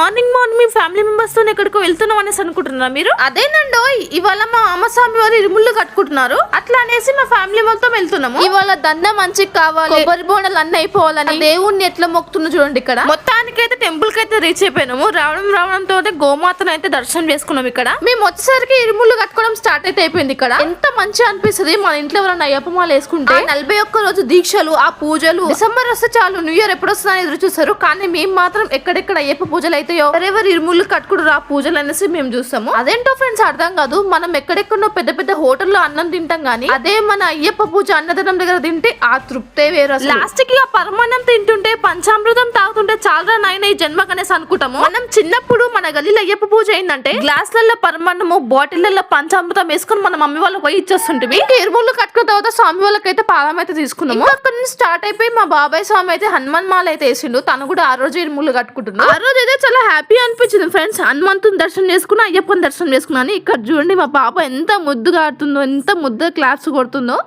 Morning morning మీ family మెంబర్స్తో ఎక్కడికో వెళ్తున్నాం అనేసి అనుకుంటున్నారా మీరు? అదేనండో ఇవాళ మా అమ్మ స్వామి వారు ఇరుముళ్ళు కట్టుకుంటున్నారు. అట్లా అనేసి మా ఫ్యామిలీ మొత్తం వెళ్తున్నాము. ఇవాళ దండ మంచిగా కావాలి. కొబ్బరి బోండాలు అన్ని అయిపోవాలని దేవుణ్ణి ఎట్లా మొక్కుతున్నా చూడండి ఇక్కడ. మొత్తానికైతే టెంపుల్ రీచ్ అయిపోయినాము. రావడం రావడంతో గోమాతను అయితే దర్శనం చేసుకున్నాం ఇక్కడ. మేము వచ్చేసరికి ఇరుముళ్ళు కట్టుకోవడం స్టార్ట్ అయితే అయిపోయింది ఇక్కడ. ఎంత మంచిగా అనిపిస్తుంది మన ఇంట్లో ఎవరైనా అయ్యప్ప మాల వేసుకుంటే నలభై ఒక్క రోజు దీక్షలు ఆ పూజలు. డిసెంబర్ వస్తే చాలు న్యూ ఇయర్ ఎప్పుడు వస్తుందని ఎదురు చూస్తారు. కానీ మేము మాత్రం ఎక్కడెక్కడ అయ్యప్ప పూజలు అయితే ఎవరెవరు ఇరుముళ్ళు కట్టుకుంటారు ఆ పూజలు అనేసి మేము చూస్తాము. అదేంటో ఫ్రెండ్స్ అర్థం కాదు. మనం ఎక్కడెక్కడో పెద్ద పెద్ద హోటల్లో అన్నం తింటాం గానీ అదే మన అయ్యప్ప పూజ అన్నదానం దగ్గర తింటే ఆ తృప్తే వేరు లాస్ట్కి ఆ పరమాన్నం తింటుంటే పంచామృతం చాలా నాయన ఈ జన్మకనేసి అనుకుంటాము? మనం చిన్నప్పుడు మన గదిలో అయ్యప్ప పూజ అయిందంటే గ్లాసులలో పరమాన్నము బాటిళ్ళలో పంచామృతం వేసుకుని మన మమ్మీ వాళ్ళకి పోయి ఇచ్చేస్తుంటే ఎరువులు కట్టుకున్న తర్వాత స్వామి వాళ్ళకైతే పాదం అయితే తీసుకున్నాము. అక్కడ నుంచి స్టార్ట్ అయిపోయి మా బాబాయ్ స్వామి అయితే హనుమాన్ మాల అయితే వేసిండు. తను కూడా ఆ రోజు ఇరుములు కట్టుకుంటున్నాడు ఆ రోజు అయితే చాలా హ్యాపీ అనిపించింది ఫ్రెండ్స్ హనుమంతుని దర్శనం చేసుకున్నా అయ్యప్పని దర్శనం చేసుకున్నాను ఇక్కడ చూడండి మా పాప ఎంత ముద్దుగా ఆడుతుందో ఎంత ముద్దుగా క్లాప్స్ కొడుతుందో.